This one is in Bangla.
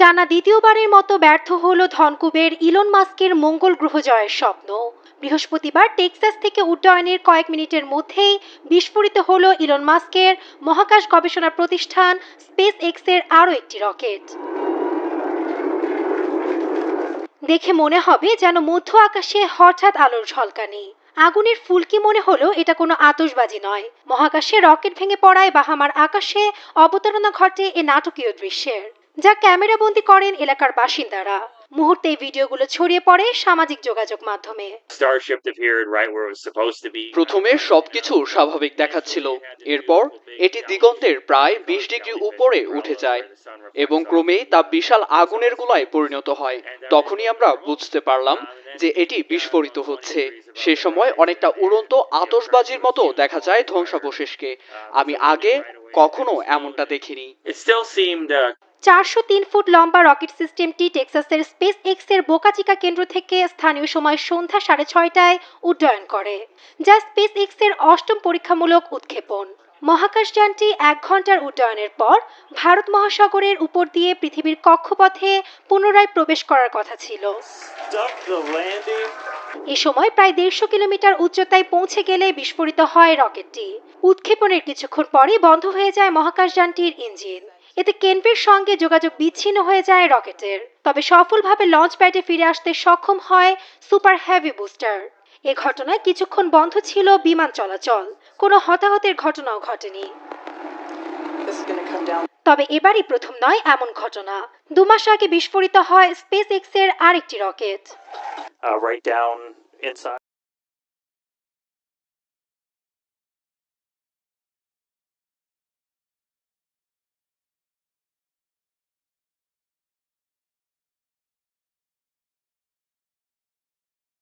টানা দ্বিতীয়বারের মতো ব্যর্থ হল ধনকুবের ইলন মাস্কের মঙ্গল গ্রহ জয়ের স্বপ্ন। বৃহস্পতিবার টেক্সাস থেকে উড্ডয়নের কয়েক মিনিটের মধ্যেই বিস্ফোরিত হল ইলন মাস্কের মহাকাশ গবেষণা প্রতিষ্ঠান স্পেস এক্সের আরও একটি রকেট। দেখে মনে হবে যেন মধ্য আকাশে হঠাৎ আলোর ঝলকানি। আগুনের ফুলকি মনে হলো এটা কোনো আতশবাজি নয়। মহাকাশে রকেট ভেঙে পড়ায় বাহামার আকাশে অবতারণা ঘটে এ নাটকীয় দৃশ্যের। যা ক্যামেরাবন্দি করেন এলাকার বাসিন্দারা। মুহূর্তে এই ভিডিওগুলো ছড়িয়ে পড়ে সামাজিক যোগাযোগ মাধ্যমে। Starship appeared right where it was supposed to be. প্রথমে সবকিছু স্বাভাবিক দেখাচ্ছিল। এরপর এটি দিগন্তের প্রায় বিশ ডিগ্রি উপরে উঠে যায় এবং ক্রমেই তা বিশাল আগুনের গোলায় পরিণত হয়। তখনই আমরা বুঝতে পারলাম যে এটি বিস্ফোরিত হচ্ছে। সে সময় অনেকটা উড়ন্ত আতশবাজির মতো দেখা যায় ধ্বংসাবশেষকে। আমি আগে কখনো এমনটা দেখিনি। It still seemed uh, চারশো তিন ফুট লম্বা রকেট সিস্টেমটি টেক্সাসের স্পেস এক্সের বোকাচিকা কেন্দ্র থেকে স্থানীয় সময় সন্ধ্যা সাড়ে ছয়টায় উড্ডয়ন করে যা স্পেস এক্সের অষ্টম পরীক্ষামূলক উৎক্ষেপণ। মহাকাশযানটি এক ঘণ্টার উড্ডয়নের পর ভারত মহাসাগরের উপর দিয়ে পৃথিবীর কক্ষপথে পুনরায় প্রবেশ করার কথা ছিল। এ সময় প্রায় দেড়শো কিলোমিটার উচ্চতায় পৌঁছে গেলে বিস্ফোরিত হয় রকেটটি। উৎক্ষেপণের কিছুক্ষণ পরই বন্ধ হয়ে যায় মহাকাশযানটির ইঞ্জিন। এতে কেন্দ্রের সঙ্গে যোগাযোগ বিচ্ছিন্ন হয়ে যায় রকেটের। তবে সফলভাবে লঞ্চ প্যাডে ফিরে আসতে সক্ষম হয় সুপার হ্যাভি বুস্টার। এ ঘটনায় কিছুক্ষণ বন্ধ ছিল বিমান চলাচল। কোনো হতাহতের ঘটনাও ঘটেনি। তবে এবারই প্রথম নয় এমন ঘটনা। দু মাস আগে বিস্ফোরিত হয় স্পেস এক্সের আরেকটি রকেট।